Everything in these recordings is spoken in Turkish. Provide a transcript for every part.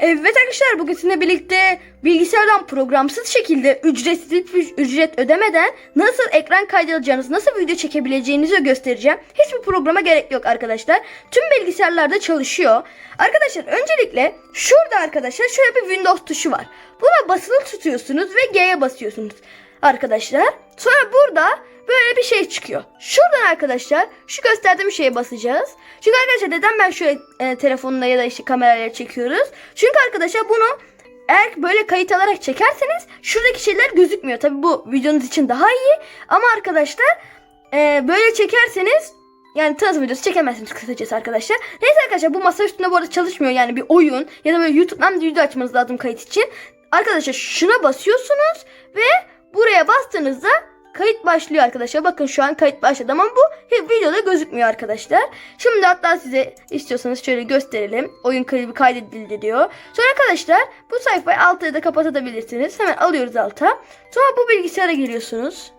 Evet arkadaşlar bugün sizinle birlikte bilgisayardan programsız şekilde ücretsiz ücret ödemeden nasıl ekran kaydedeceğinizi, nasıl video çekebileceğinizi göstereceğim. Hiçbir programa gerek yok arkadaşlar. Tüm bilgisayarlarda çalışıyor. Arkadaşlar öncelikle şurada arkadaşlar şöyle bir Windows tuşu var. Buna basılı tutuyorsunuz ve G'ye basıyorsunuz arkadaşlar. Sonra burada böyle bir şey çıkıyor. Şuradan arkadaşlar şu gösterdiğim şeye basacağız. Çünkü arkadaşlar neden ben şöyle e, telefonla ya da işte kamerayla çekiyoruz? Çünkü arkadaşlar bunu eğer böyle kayıt alarak çekerseniz şuradaki şeyler gözükmüyor. Tabi bu videonuz için daha iyi. Ama arkadaşlar e, böyle çekerseniz yani tanıtım videosu çekemezsiniz kısacası arkadaşlar. Neyse arkadaşlar bu masa üstünde bu arada çalışmıyor. Yani bir oyun ya da böyle YouTube'dan video açmanız lazım kayıt için. Arkadaşlar şuna basıyorsunuz ve buraya bastığınızda kayıt başlıyor arkadaşlar. Bakın şu an kayıt başladı ama bu videoda gözükmüyor arkadaşlar. Şimdi hatta size istiyorsanız şöyle gösterelim. Oyun kaydı kaydedildi diyor. Sonra arkadaşlar bu sayfayı alta ya da kapatabilirsiniz. Hemen alıyoruz alta. Sonra bu bilgisayara geliyorsunuz.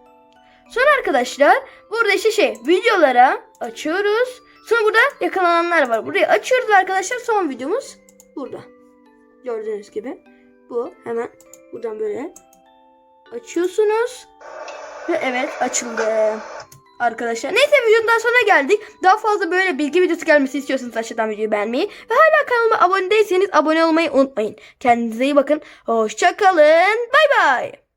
Sonra arkadaşlar burada işte şey videolara açıyoruz. Sonra burada yakalananlar var. Burayı açıyoruz arkadaşlar son videomuz burada. Gördüğünüz gibi. Bu hemen buradan böyle açıyorsunuz. Ve evet açıldı. Arkadaşlar neyse videonun daha sonuna geldik. Daha fazla böyle bilgi videosu gelmesi istiyorsanız aşağıdan videoyu beğenmeyi ve hala kanalıma abone değilseniz abone olmayı unutmayın. Kendinize iyi bakın. Hoşçakalın. Bay bay.